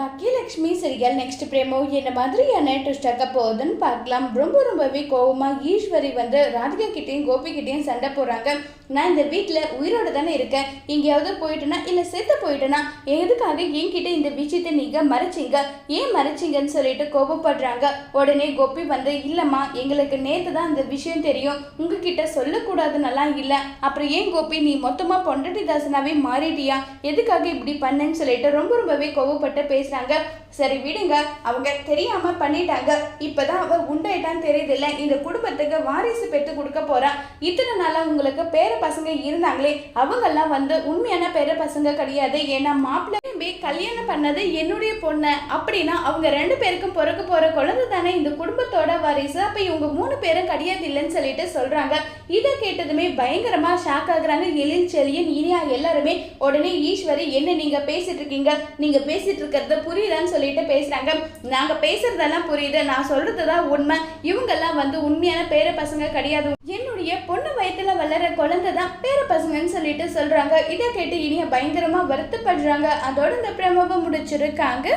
Bhagyalakshmi serial next பிரேமோ என்ன மாதிரியான twist ஆக்க போகுதுன்னு பார்க்கலாம். ரொம்ப ரொம்பவே கோவமாக ஈஸ்வரி வந்து ராதிகா கிட்டேயும் கோபி கிட்டேயும் சண்டை போடுறாங்க. நான் இந்த வீட்டில் உயிரோடு தானே இருக்கேன். எங்கேயாவது போயிட்டேனா இல்லை செத்து போயிட்டேனா? எதுக்காக என்கிட்ட இந்த விஷயத்தை நீங்கள் மறைச்சிங்க? ஏன் மறைச்சிங்கன்னு சொல்லிட்டு கோபப்படுறாங்க. உடனே கோபி வந்து இல்லைம்மா எங்களுக்கு நேற்று தான் அந்த விஷயம் தெரியும். உங்ககிட்ட சொல்லக்கூடாதுன்னெல்லாம் இல்லை. அப்புறம் ஏன் கோபி நீ மொத்தமாக பொண்டட்டி தாசனாவே மாறிட்டியா? எதுக்காக இப்படி பண்ணேன்னு சொல்லிட்டு ரொம்ப ரொம்பவே கோவப்பட்டு பேசுறாங்க சரி விடுங்க. அவங்க தெரியாம பண்ணிட்டாங்க. இப்பதான் அவ உண்டாயிட்டான்னு தெரியுதுல்ல. இந்த குடும்பத்துக்கு வாரிசு பெற்று கொடுக்க போறா. இத்தனை நாளா உங்களுக்கு பேர பசங்க இருந்தாங்களே. அவங்கெல்லாம் வந்து உண்மையான பேர பசங்க கிடையாது. ஏன்னா மாப்பிள்ளை கல்யாணம் பண்ணது என்னுடைய பொண்ணு. அப்படின்னா அவங்க ரெண்டு பேருக்கும் பிறக்க போற குழந்தை தானே. இந்த குடும்பத்தோட வாரிசு. அப்ப இவங்க மூணு பேரும் கிடையாது இல்லைன்னு சொல்லிட்டு சொல்றாங்க. இதை கேட்டதுமே பயங்கரமா ஷாக் ஆகுறாங்க. எழில் செலியன் இனியா எல்லாருமே. உடனே ஈஸ்வரி என்ன நீங்க பேசிட்டு இருக்கீங்க? நீங்க பேசிட்டு இருக்கிறது புரியுதான்னு சொல்லிட்டு பேசுறாங்க. நாங்க பேசுறதெல்லாம் புரியுது. நான் சொல்றதுதான் உண்மை. இவங்கெல்லாம் வந்து உண்மையான பேர பசங்க கிடையாது. என்னுடைய பொண்ணு வயிற்றுல வளர குழந்தை தான் பேர பசங்கன்னு சொல்லிட்டு சொல்றாங்க. இதை கேட்டு இனிய பயங்கரமா வருத்தப்படுறாங்க. அதோட இந்த பிரமவை முடிச்சிருக்காங்க.